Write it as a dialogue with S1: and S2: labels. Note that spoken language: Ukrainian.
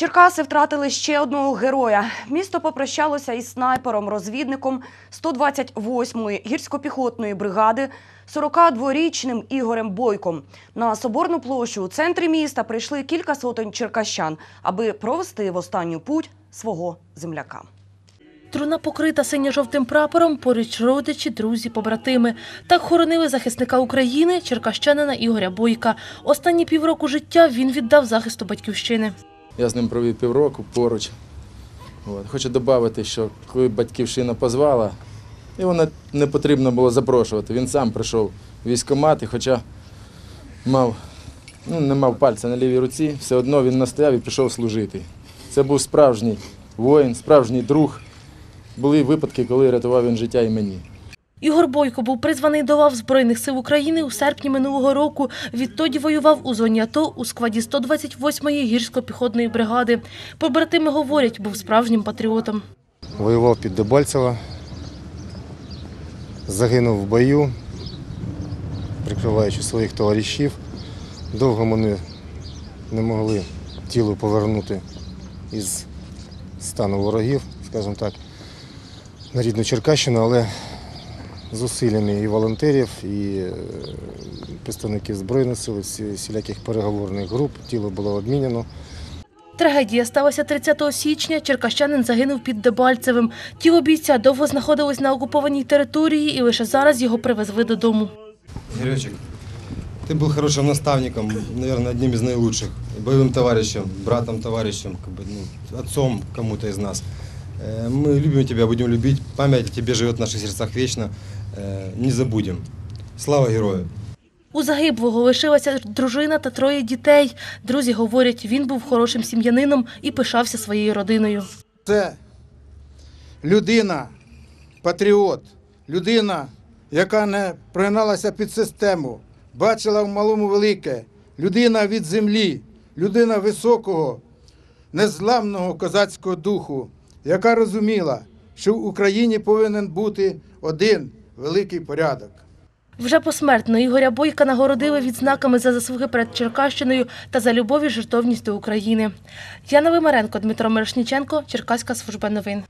S1: Черкаси втратили ще одного героя. Місто попрощалося із снайпером-розвідником 128-ї гірсько-піхотної бригади 42-річним Ігорем Бойком. На Соборну площу у центрі міста прийшли кілька сотень черкащан, аби провести в останню путь свого земляка.
S2: Труна покрита синьо-жовтим прапором, поруч родичі, друзі, побратими. Так хоронили захисника України, черкащанина Ігоря Бойка. Останні півроку життя він віддав захисту батьківщини.
S3: Я з ним провів півроку поруч. От. Хочу додати, що коли батьківщина позвала, його не, потрібно було запрошувати. Він сам прийшов в військкомат, і хоча мав, ну, не мав пальця на лівій руці, все одно він настояв і пішов служити. Це був справжній воїн, справжній друг. Були випадки, коли рятував він життя і мені.
S2: Ігор Бойко був призваний до лав Збройних сил України у серпні минулого року. Відтоді воював у зоні АТО у складі 128-ї гірсько-піхотної бригади. Побратими говорять, був справжнім патріотом.
S4: Воював під Дебальцево, загинув в бою, прикриваючи своїх товаришів. Довго ми не могли тіло повернути із стану ворогів, скажімо так, на рідну Черкащину, але зусиллями і волонтерів, і е, представників Збройних сил, і всі- всіляких переговорних груп тіло було обміняно.
S2: Трагедія сталася 30 січня. Черкащанин загинув під Дебальцевим. Тіло бійця довго знаходилось на окупованій території і лише зараз його привезли додому.
S5: Игоречек, ты был хорошим наставником, наверное, одним из наилучших, боевым товарищем, братом, товарищем, как бы, ну, отцом кому-то из нас. Э, Мы любим тебя, будем любить. Память о тебе живет в наших сердцах вечно. Э, Не забудем. Слава герою!
S2: У загиблого лишилася дружина та троє дітей. Друзі говорять, він був хорошим сім'янином і пишався своєю родиною.
S6: Це людина, патріот, людина, яка не прогиналася під систему, бачила в малому велике, людина від землі, людина високого, незламного козацького духу, яка розуміла, що в Україні повинен бути один великий порядок.
S2: Вже посмертно Ігоря Бойка нагородили відзнаками за заслуги перед Черкащиною та за любов і жертовність до України. Яна Вимаренко, Дмитро Мирошніченко, Черкаська служба новин.